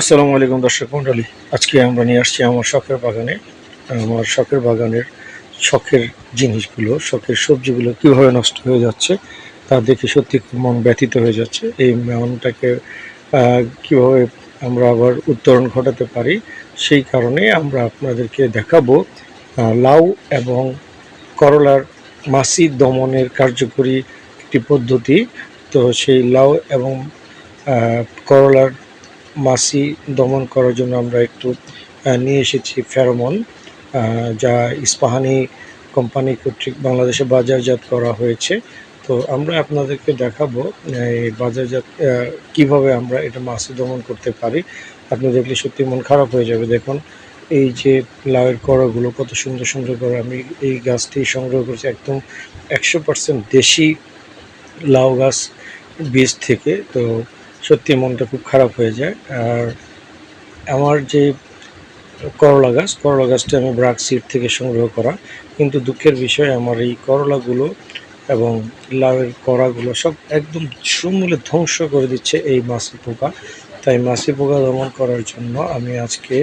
আসসালামু আলাইকুম দর্শক মন্ডলী। আজকে আমরা নিয়ে আসছি আমার শখের বাগানে। আমার শখের বাগানের শখের জিনিসগুলো, শখের সবজিগুলো কীভাবে নষ্ট হয়ে যাচ্ছে তা দেখে সত্যি মন ব্যথিত হয়ে যাচ্ছে। এই মনটাকে কীভাবে আমরা আবার উত্তরণ ঘটাতে পারি সেই কারণে আমরা আপনাদেরকে দেখাবো লাউ এবং করলার মাছি দমনের কার্যকরী একটি পদ্ধতি। তো সেই লাউ এবং করলার মাছি দমন করার জন্য আমরা একটু নিয়ে এসেছি ফেরোমন যা ইস্পাহানি কোম্পানি কর্তৃক বাংলাদেশে বাজারজাত করা হয়েছে। তো আমরা আপনাদেরকে দেখাবো এই বাজারজাত কীভাবে আমরা এটা মাছি দমন করতে পারি। আপনি দেখলে সত্যি মন খারাপ হয়ে যাবে। দেখুন, এই যে লাউয়ের কড়াগুলো কত সুন্দর সুন্দর করে আমি এই গাছটি সংগ্রহ করেছি। একদম একশো পার্সেন্ট দেশি লাউ গাছ বীজ থেকে। তো সত্যি মনটা খুব খারাপ হয়ে যায়। আর আমার যে করলা গাছ, করলা গাছটা আমি ব্রাক সিড থেকে সংগ্রহ করা। কিন্তু দুঃখের বিষয়, আমার এই করলাগুলো এবং লাউয়ের কড়াগুলো সব একদম সমূলে ধ্বংস করে দিচ্ছে এই মাছি পোকা। তাই মাছি পোকা দমন করার জন্য আমি আজকে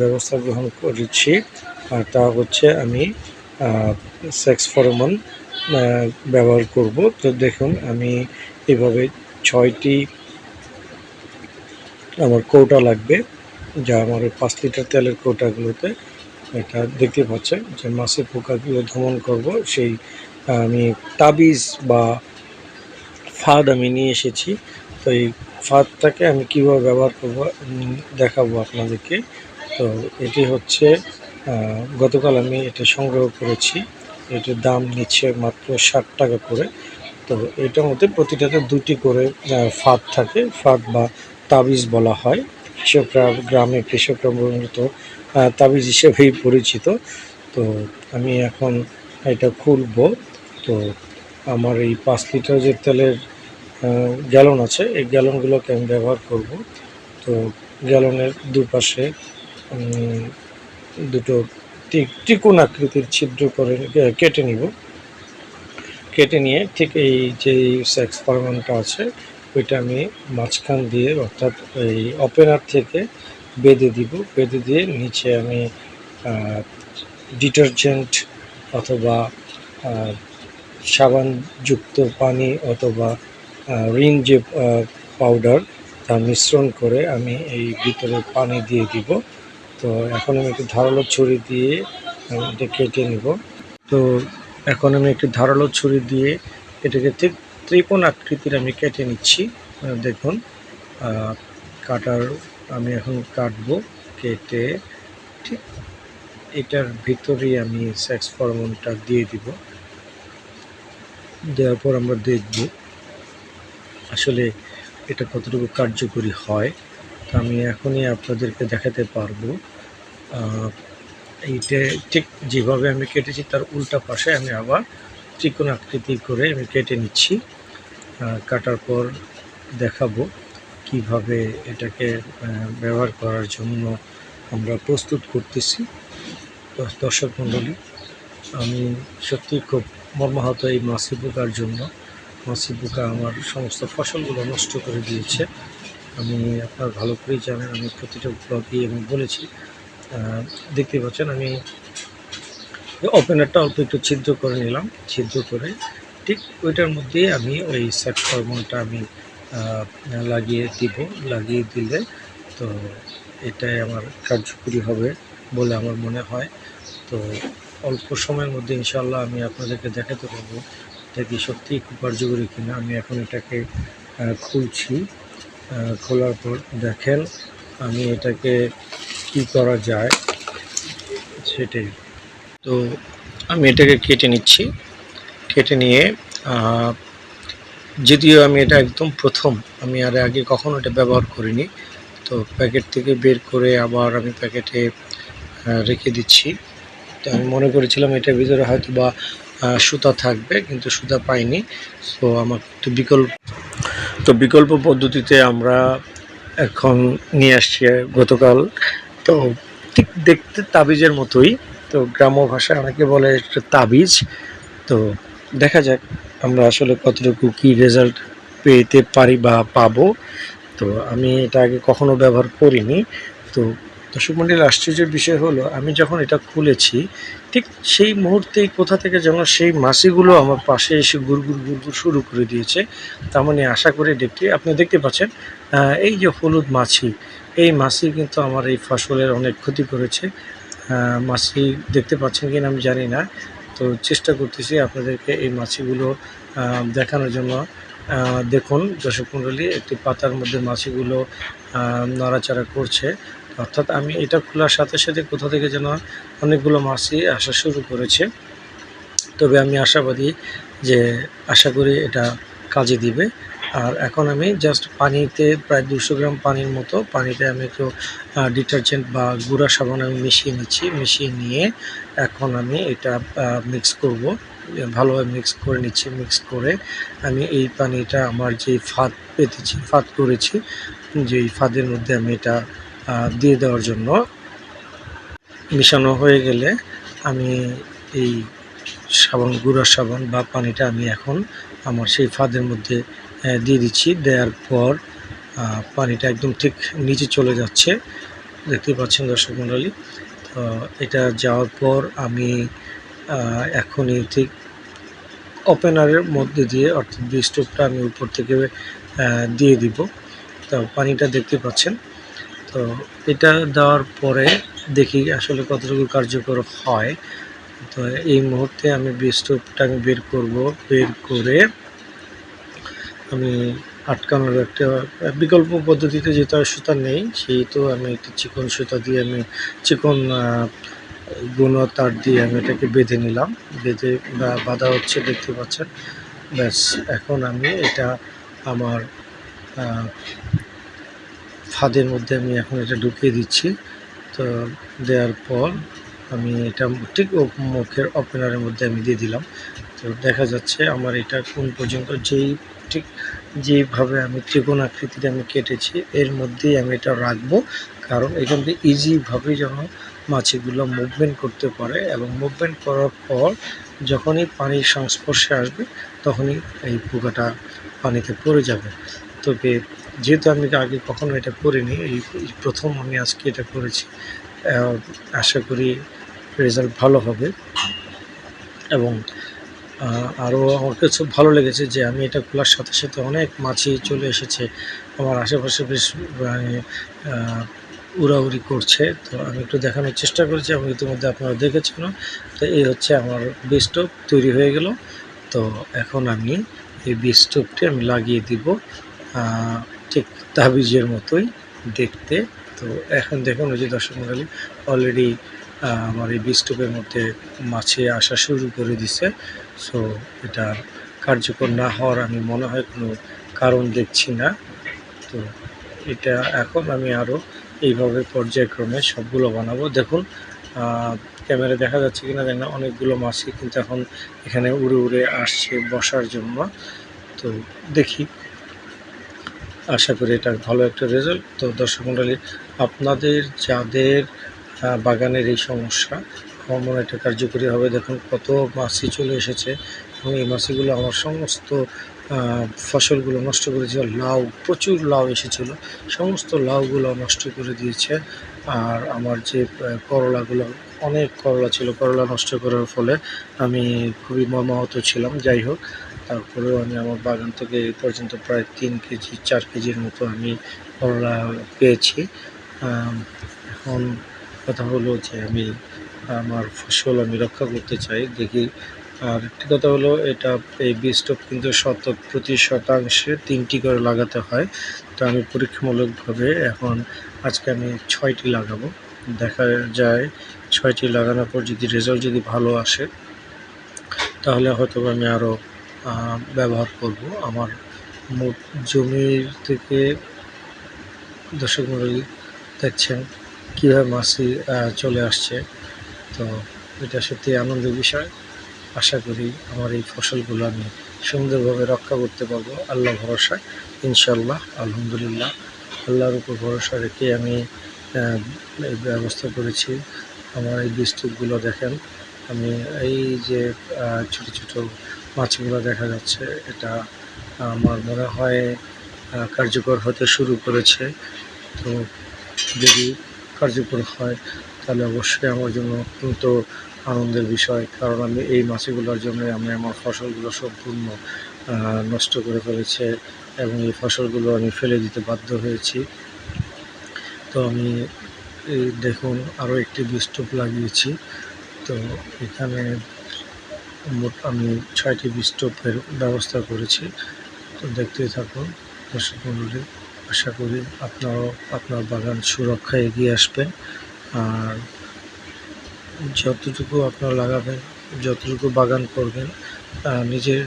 ব্যবস্থা গ্রহণ করেছি। আর তা হচ্ছে আমি সেক্স ফরমন ব্যবহার করব। তো দেখুন, আমি এভাবে ছয়টি আমার কৌটা লাগবে, যা আমার ওই পাঁচ লিটার তেলের কৌটাগুলোতে এটা দেখতে পাচ্ছেন যে মাছের পোকাগুলো দমন করব। সেই, আমি তাবিজ বা ফাঁদ আমি নিয়ে এসেছি। তো এই ফাঁদটাকে আমি কীভাবে ব্যবহার করব দেখাবো আপনাদেরকে। তো এটি হচ্ছে গতকাল আমি এটা সংগ্রহ করেছি। এটার দাম নিচ্ছে মাত্র ষাট টাকা করে। তো এটার মধ্যে প্রতিটাতে দুটি করে ফাঁদ থাকে। ফাঁদ বা তাবিজ বলা হয়। কৃষকরা গ্রামে কৃষকরা মূলত তাবিজ হিসেবেই পরিচিত। তো আমি এখন এটা খুলবো। তো আমার এই পাঁচ লিটার যে তেলের গ্যালন আছে, এই গ্যালনগুলোকে আমি ব্যবহার করব। তো গ্যালনের দুপাশে দুটো ত্রি- ত্রিকোণ আকৃতির ছিদ্র করে কেটে নিব। কেটে নিয়ে ঠিক এই যে সেক্স ফরমানটা আছে ওইটা আমি মাঝখান দিয়ে, অর্থাৎ এই ওপেনার থেকে বেঁধে দিব। বেঁধে দিয়ে নিচে আমি ডিটারজেন্ট অথবা সাবানযুক্ত পানি অথবা রিন যে পাউডার তা মিশ্রণ করে আমি এই ভিতরে পানি দিয়ে দিব। তো এখন আমি একটু ধারালো ছুরি দিয়ে এটা কেটে নিব। তো এখন আমি একটু ধারালো ছুরি দিয়ে এটাকে ঠিক ত্রিকোণ আকৃতির আমি কেটে নিচ্ছি। দেখুন কাটার আমি এখন কাটবো, কেটে ঠিক এটার ভিতরেই আমি সেক্স ফরমনটা দিয়ে দিব। দেওয়ার পর আমরা দেখব আসলে এটা কতটুকু কার্যকরী হয়। তা আমি এখনই আপনাদেরকে দেখাতে পারব। এইটা ঠিক যেভাবে আমি কেটেছি, তার উল্টা পাশে আমি আবার ত্রিকোণ আকৃতি করে আমি কেটে নিচ্ছি। কাটার পর দেখাবো কীভাবে এটাকে ব্যবহার করার জন্য আমরা প্রস্তুত করতেছি। দর্শক মণ্ডলী, আমি সত্যি খুব মর্মাহত এই মাছি পোকার জন্য। মাছি পোকা আমার সমস্ত ফসলগুলো নষ্ট করে দিয়েছে। আমি আপনার ভালো করেই জানেন, আমি প্রতিটা ব্লগেই এবং বলেছি দেখতে পাচ্ছেন, আমি ওপেনারটা অল্প একটু ছিদ্র করে নিলাম। ছিদ্র করে ঠিক ওইটার মধ্যেই আমি ওই সেট হরমোনটা আমি লাগিয়ে দিব, লাগিয়ে দিলে তো এটাই আমার কার্যকরী হবে বলে আমার মনে হয়। তো অল্প সময়ের মধ্যে ইনশাল্লাহ আমি আপনাদেরকে দেখাতে পারব এটা কি সত্যিই খুব কার্যকরী কিনা। আমি এখন এটাকে খুলছি খোলার পর দেখেন আমি এটাকে কি করা যায় সেটাই। তো আমি এটাকে কেটে নিচ্ছি, কেটে নিয়ে যদিও আমি এটা একদম প্রথম, আমি আর আগে কখনো এটা ব্যবহার করিনি। তো প্যাকেট থেকে বের করে আবার আমি প্যাকেটে রেখে দিচ্ছি। তো আমি মনে করেছিলাম এটার ভিতরে হয়তো বা সুতা থাকবে, কিন্তু সুতা পাইনি। তো আমার তো বিকল্প তো বিকল্প পদ্ধতিতে আমরা এখন নিয়ে আসছি গতকাল। তো ঠিক দেখতে তাবিজের মতোই। তো গ্রাম্য ভাষায় অনেকে বলে এটা তাবিজ। তো দেখা যাক। আমরা আসলে কতটুকু কী রেজাল্ট পেতে পারি বা পাবো, তো আমি এটা আগে কখনো ব্যবহার করিনি। তো দর্শক মন্ডলী, আশ্চর্যের বিষয় হলো, আমি যখন এটা খুলেছি, ঠিক সেই মুহূর্তেই কোথা থেকে যেন সেই মাছিগুলো আমার পাশে এসে গুড়গুড় গুড়গুড় শুরু করে দিয়েছে। তার মানে আশা করে দেখতে আপনি দেখতে পাচ্ছেন এই যে হলুদ মাছি, এই মাছি কিন্তু আমার এই ফসলের অনেক ক্ষতি করেছে। মাছি দেখতে পাচ্ছেন কিনা আমি জানি না তো চেষ্টা করতেছি আপনাদেরকে এই মাছিগুলো দেখানোর জন্য। দেখুন দর্শক মণ্ডলী, একটি পাতার মধ্যে মাছিগুলো নড়াচড়া করছে। অর্থাৎ আমি এটা খোলার সাথে সাথে কোথা থেকে যেন অনেকগুলো মাছি আসা শুরু করেছে। তবে আমি আশাবাদী যে আশা করি এটা কাজে দিবে। আর এখন আমি জাস্ট পানিতে প্রায় দুশো গ্রাম পানির মতো পানিতে আমি একটু ডিটারজেন্ট বা গুঁড়া সাবান আমি মিশিয়ে নিচ্ছি। মিশিয়ে নিয়ে এখন আমি এটা মিক্স করব। ভালোভাবে মিক্স করে নিচ্ছি। মিক্স করে আমি এই পানিটা আমার যে ফাঁদ পেতেছি, ফাঁদ করেছি, যে ফাঁদের মধ্যে আমি এটা দিয়ে দেওয়ার জন্য মিশানো হয়ে গেলে আমি এই সাবান, গুঁড়া সাবান বা পানিটা আমি এখন আমার সেই ফাঁদের মধ্যে দিয়ে দিচ্ছি। দেওয়ার পর পানিটা একদম ঠিক নিচে চলে যাচ্ছে। দেখতে পাচ্ছেন দর্শক মণ্ডলী তো এটা যাওয়ার পর আমি এখনই ঠিক ওপেনারের মধ্যে দিয়ে, অর্থাৎ স্টোভটা আমি উপর থেকে দিয়ে দিব। তো পানিটা দেখতে পাচ্ছেন। তো এটা দেওয়ার পরে দেখি আসলে কতটুকু কার্যকর হয়। তো এই মুহূর্তে আমি স্টোভটা আমি বের করব, বের করে আমি আটকানোর একটা বিকল্প পদ্ধতিতে যেটা সুতা নেই সেই তো আমি একটি চিকন সুতা দিয়ে আমি চিকন গুঁড়ো তার দিয়ে আমি এটাকে বেঁধে নিলাম। বেঁধে বাঁধা হচ্ছে, দেখতে পাচ্ছেন। ব্যাস, এখন আমি এটা আমার ফাঁদের মধ্যে আমি এখন এটা ঢুকিয়ে দিচ্ছি। তো দেওয়ার পর আমি এটা ঠিক মুখের ওপেনারের মধ্যে আমি দিয়ে দিলাম। তো দেখা যাচ্ছে আমার এটা কোন পর্যন্ত যেই, ঠিক যেভাবে আমি ত্রিকোণ আকৃতিতে আমি কেটেছি, এর মধ্যেই আমি এটা রাখব। কারণ এখান থেকে ইজিভাবে যেন মাছিগুলো মুভমেন্ট করতে পারে এবং মুভমেন্ট করার পর যখনই পানির সংস্পর্শে আসবে, তখনই এই পোকাটা পানিতে পড়ে যাবে। তবে যেহেতু আমি আগে কখনো এটা করিনি, এই প্রথম আমি আজকে এটা করেছি আশা করি রেজাল্ট ভালো হবে। এবং আরও আমার কাছে ভালো লেগেছে যে আমি এটা খোলার সাথে সাথে অনেক মাছি চলে এসেছে। আমার আশেপাশে বেশ মানে উড়াউড়ি করছে। তো আমি একটু দেখানোর চেষ্টা করেছি, আমি ইতিমধ্যে আপনারা দেখেছেন তো এই হচ্ছে আমার বেস্টপ তৈরি হয়ে গেল। তো এখন আমি এই বেস্টপটি আমি লাগিয়ে দিব ঠিক তাবিজের মতোই দেখতে। তো এখন দেখুন, ওই যে দর্শক অলরেডি আমার এই বিস্টপের মধ্যে মাছে আসা শুরু করে দিছে। সো এটা কার্যকর না হওয়ার আমি মনে হয় কোনো কারণ দেখছি না। তো এটা এখন আমি আরও এইভাবে পর্যায়ক্রমে সবগুলো বানাবো। দেখুন ক্যামেরা দেখা যাচ্ছে কিনা জানি না, অনেকগুলো মাছি কিন্তু এখন এখানে উড়ে উড়ে আসছে বসার জন্য। তো দেখি। আশা করি এটা ভালো একটা রেজাল্ট তো দর্শক মণ্ডলী আপনাদের, যাদের বাগানের এই সমস্যা আমার এটা কার্যকরী হবে। দেখুন, কত মাছি চলে এসেছে এবং এই মাছিগুলো আমার সমস্ত ফসলগুলো নষ্ট করেছে লাউ, প্রচুর লাউ এসেছিল। সমস্ত লাউগুলো নষ্ট করে দিয়েছে। আর আমার যে করলাগুলো, অনেক করলা ছিল। করলা নষ্ট করার ফলে আমি খুবই মর্মাহত ছিলাম। যাই হোক, তারপরেও আমি আমার বাগান থেকে এই পর্যন্ত প্রায় তিন কেজি, চার কেজির মতো আমি করলা পেয়েছি। এখন কথা হলো যে আমি আমার ফসল আমি রক্ষা করতে চাই দেখি। আর একটি কথা হলো এটা এই বীজটপ কিন্তু শতক প্রতি শতাংশে তিনটি করে লাগাতে হয়। তো আমি পরীক্ষামূলকভাবে এখন আজকে আমি ছয়টি লাগাবো। দেখা যায় ছয়টি লাগানোর পর যদি রেজাল্ট যদি ভালো আসে তাহলে হয়তো আমি আরও ব্যবহার করব। আমার মোট জমির থেকে দর্শক মণ্ডলী দেখছেন কীভাবে আহ, চলে আসছে। তো এটা সত্যি আনন্দের বিষয়। আশা করি আমার এই ফসলগুলো আমি সুন্দরভাবে রক্ষা করতে পারব। আল্লাহ ভরসায় ইনশাল্লাহ আলহামদুলিল্লাহ। আল্লাহর উপর ভরসা রেখে আমি ব্যবস্থা করেছি। আমার এই বীজটুকগুলো দেখেন, আমি এই যে ছোট ছোট মাছগুলো দেখা যাচ্ছে, এটা আমার মনে হয় কার্যকর হতে শুরু করেছে। তো যদি কার্যকর হয় তাহলে অবশ্যই আমার জন্য অত্যন্ত আনন্দের বিষয়, কারণ আমি এই মাছগুলোর জন্য আমি আমার ফসলগুলো সম্পূর্ণ নষ্ট করে ফেলেছে এবং এই ফসলগুলো আমি ফেলে দিতে বাধ্য হয়েছি। তো আমি, এই দেখুন আরও একটি বিস্টুপ লাগিয়েছি। তো এখানে মোট আমি ছয়টি বিস্টপের ব্যবস্থা করেছি। তো দেখতেই থাকুন, দর্শক মণ্ডলী আশা করি আপনারাও আপনার বাগান সুরক্ষায় এগিয়ে আসবেন। আর যতটুকু আপনারা লাগাবেন, যতটুকু বাগান করবেন নিজের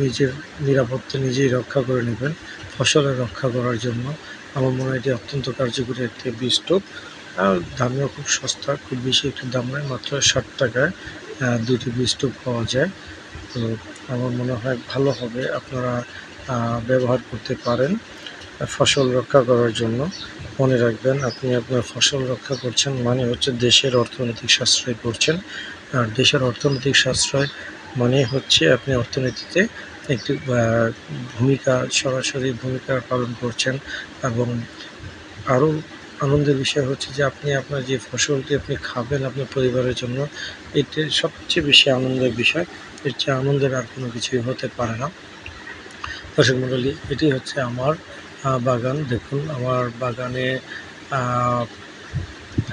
নিজের নিরাপত্তা নিজেই রক্ষা করে নেবেন, ফসলের রক্ষা করার জন্য। আমার মনে হয় এটি অত্যন্ত কার্যকরী একটি বীজ বিস্টোপ আর দামেও খুব সস্তা, খুব বেশি একটু দাম নয়, মাত্র ষাট টাকায় দুটি বিস্টোপ পাওয়া যায়। তো আমার মনে হয় ভালো হবে, আপনারা ব্যবহার করতে পারেন, ফসল রক্ষা করার জন্য। মনে রাখবেন, আপনি আপনার ফসল রক্ষা করছেন মানে হচ্ছে দেশের অর্থনৈতিক সাশ্রয় করছেন। আর দেশের অর্থনৈতিক সাশ্রয় মানে হচ্ছে আপনি অর্থনীতিতে একটি ভূমিকা, সরাসরি ভূমিকা পালন করছেন এবং আরও আনন্দের বিষয় হচ্ছে যে আপনি আপনার যে ফসলটি আপনি খাবেন আপনার পরিবারের জন্য, এটি সবচেয়ে বেশি আনন্দের বিষয়। এর চেয়ে আনন্দের আর কোনো কিছুই হতে পারে না। দর্শক মণ্ডলী, এটি হচ্ছে আমার বাগান। দেখুন, আমার বাগানে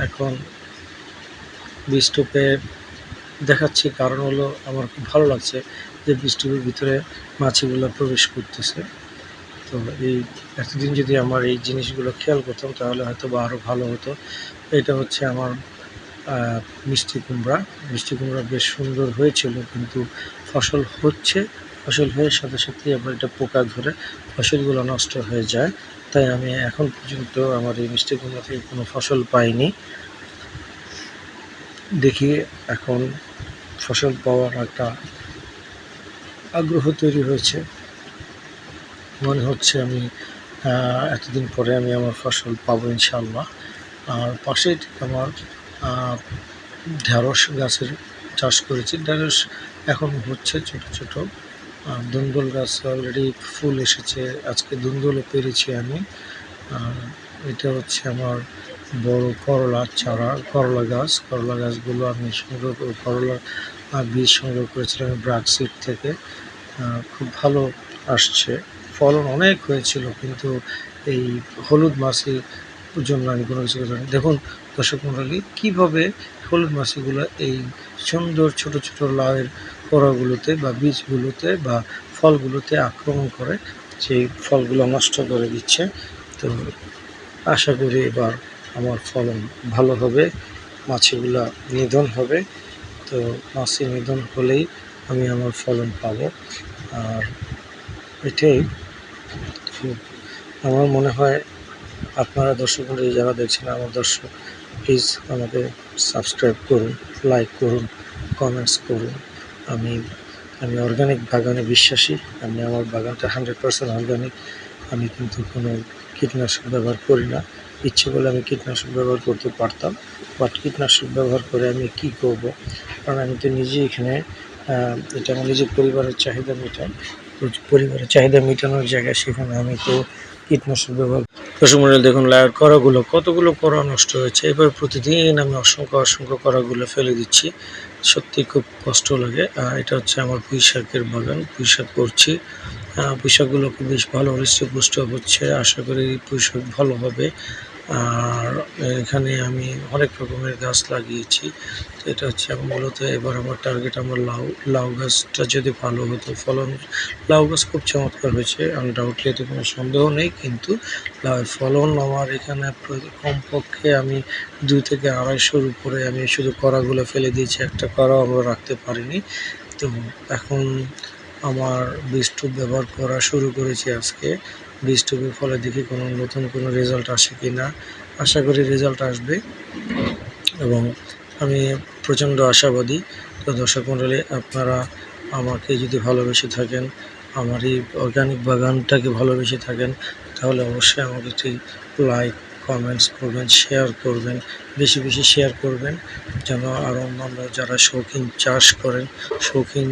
এখন বীজটুপে দেখাচ্ছি। কারণ হলো, আমার খুব ভালো লাগছে যে বীজটুপের ভিতরে মাছিগুলো প্রবেশ করতেছে। তো এই এতদিন যদি আমার এই জিনিসগুলো খেয়াল করতাম, তাহলে হয়তো বা আরও ভালো হতো। এটা হচ্ছে আমার মিষ্টি কুমড়া। মিষ্টি কুমড়া বেশ সুন্দর হয়েছিল, কিন্তু ফসল হচ্ছে ফসল হয়ে সাথে সাথে আবার এটা পোকা ধরে ফসলগুলো নষ্ট হয়ে যায়। তাই আমি এখন পর্যন্ত আমার এই মিষ্টি কুমড়া থেকে কোনো ফসল পাইনি। দেখি এখন ফসল পাওয়ার একটা আগ্রহ তৈরি হয়েছে। মনে হচ্ছে আমি এতদিন পরে আমি আমার ফসল পাবো ইনশাল্লাহ আর পাশে আমার ঢেঁড়স গাছের চাষ করেছি। ঢেঁড়স এখন হচ্ছে ছোট ছোট। আর দুন্দুল গাছ অলরেডি ফুল এসেছে। আজকে দুন্দুলও পেরেছি আমি। এটা হচ্ছে আমার বড় করলা চারা, করলা গাছ। করলা গাছগুলো আমি সংগ্রহ করে, করলা বীজ সংগ্রহ করেছিলাম ব্রাক সিড থেকে। খুব ভালো আসছে। ফলন অনেক হয়েছিল, কিন্তু এই হলুদ মাছির জন্য আমি কোনো কিছু করতে দেখুন, দর্শক মণ্ডলী কীভাবে হলুদ মাছিগুলো এই সুন্দর ছোট ছোট লাউয়ের কোড়াগুলোতে বা বীজগুলোতে বা ফলগুলোতে আক্রমণ করে সেই ফলগুলো নষ্ট করে দিচ্ছে। তো আশা করি এবার আমার ফলন ভালো হবে, মাছিগুলা নিধন হবে। তো মাছি নিধন হলেই আমি আমার ফলন পাবো। আর এটাই আমার মনে হয়, আপনারা দর্শক মণ্ডলী যারা দেখছেন আমার দর্শক প্লিজ আমাকে সাবস্ক্রাইব করুন লাইক করুন কমেন্টস করুন। আমি আমি অর্গানিক বাগানে বিশ্বাসী। আমি আমার বাগানটা হান্ড্রেড পার্সেন্ট অর্গানিক আমি কিন্তু কোনো কীটনাশক ব্যবহার করি না। ইচ্ছে করলে আমি কীটনাশক ব্যবহার করতে পারতাম। বাট কীটনাশক ব্যবহার করে আমি কি করব? কারণ আমি তো নিজেই এখানে এটা আমার নিজের পরিবারের চাহিদা মেটাই। পরিবারের চাহিদা মেটানোর জায়গায় সেখানে আমি তো কীটনাশক ব্যবহার দর্শক মন্ডল দেখুন লায়ার করাগুলো কতগুলো করা নষ্ট হয়েছে? এবার প্রতিদিন আমি অসংখ্য অসংখ্য করাগুলো ফেলে দিচ্ছি। সত্যি খুব কষ্ট লাগে। আহ, এটা হচ্ছে আমার পুঁই শাকের বাগান পুঁই শাক করছি। আহ, পুঁই শাকগুলো খুব বেশ ভালো হৃষ্টপুষ্ট হচ্ছে। আশা করি পুঁই শাক ভালো হবে। আর এখানে আমি অনেক রকমের গাছ লাগিয়েছি। এটা হচ্ছে মূলত এবার আমার টার্গেট আমার লাউ লাউ গাছটা যদি ভালো হতো, ফলন, লাউ গাছ খুব চমৎকার হয়েছে আনডাউটলি এতে কোনো সন্দেহ নেই, কিন্তু লাউয়ের ফলন আমার এখানে কমপক্ষে আমি দুই থেকে আড়াইশোর উপরে আমি শুধু কড়াগুলো ফেলে দিয়েছি, একটা কড়াও আমরা রাখতে পারিনি। তো এখন আমার বীজটুপ ব্যবহার করা শুরু করেছি আজকে। বীজটুপের ফলে দেখি কোনো নতুন কোনো রেজাল্ট আসে কি না আশা করি রেজাল্ট আসবে। এবং আমি প্রচণ্ড আশাবাদী। তো দর্শক মণ্ডলী, আপনারা আমাকে যদি ভালোবেসে থাকেন, আমার এই অর্গানিক বাগানটাকে ভালোবেসে থাকেন, তাহলে অবশ্যই আমাকে একটি লাইক কমেন্টস করবেন শেয়ার করবেন, বেশি বেশি শেয়ার করবেন, যেন আরও অন্যান্য যারা শৌখিন চাষ করেন, শৌখিন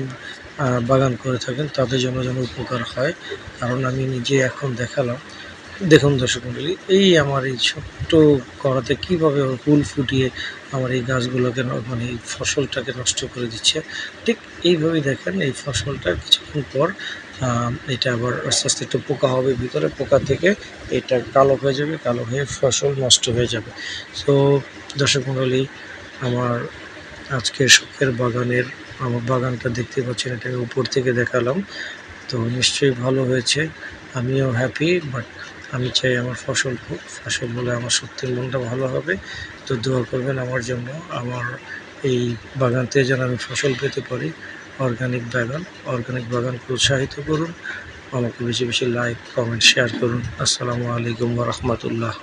বাগান করে থাকেন, তাদের জন্য যেন উপকার হয়। কারণ আমি নিজে এখন দেখালাম। দেখুন দর্শক মন্ডলী, এই আমার এই ছোট্ট করাতে কীভাবে ফুল ফুটিয়ে আমার এই গাছগুলোকে মানে এই ফসলটাকে নষ্ট করে দিচ্ছে, ঠিক এইভাবেই দেখেন, এই ফসলটা কিছুক্ষণ পর এটা আবার আস্তে আস্তে একটু পোকা হবে ভিতরে, পোকা থেকে এটা কালো হয়ে যাবে, কালো হয়ে ফসল নষ্ট হয়ে যাবে। সো দর্শক মন্ডলী, আমার আজকের শখের বাগানের আমার বাগানটা দেখতে পাচ্ছেন এটা আমি উপর থেকে দেখালাম। তো নিশ্চয়ই ভালো হয়েছে। আমিও হ্যাপি বাট আমি চাই আমার ফসল হোক। ফসল হলে আমার সত্যির মনটা ভালো হবে। তো দোয়া করবেন আমার জন্য। আমার এই বাগান থেকে যেন আমি ফসল পেতে পারি। অর্গানিক বাগান অর্গানিক বাগানকে উৎসাহিত করুন। আমাকে বেশি বেশি লাইক কমেন্ট শেয়ার করুন। আসসালামু আলাইকুম রহমতুল্লাহ।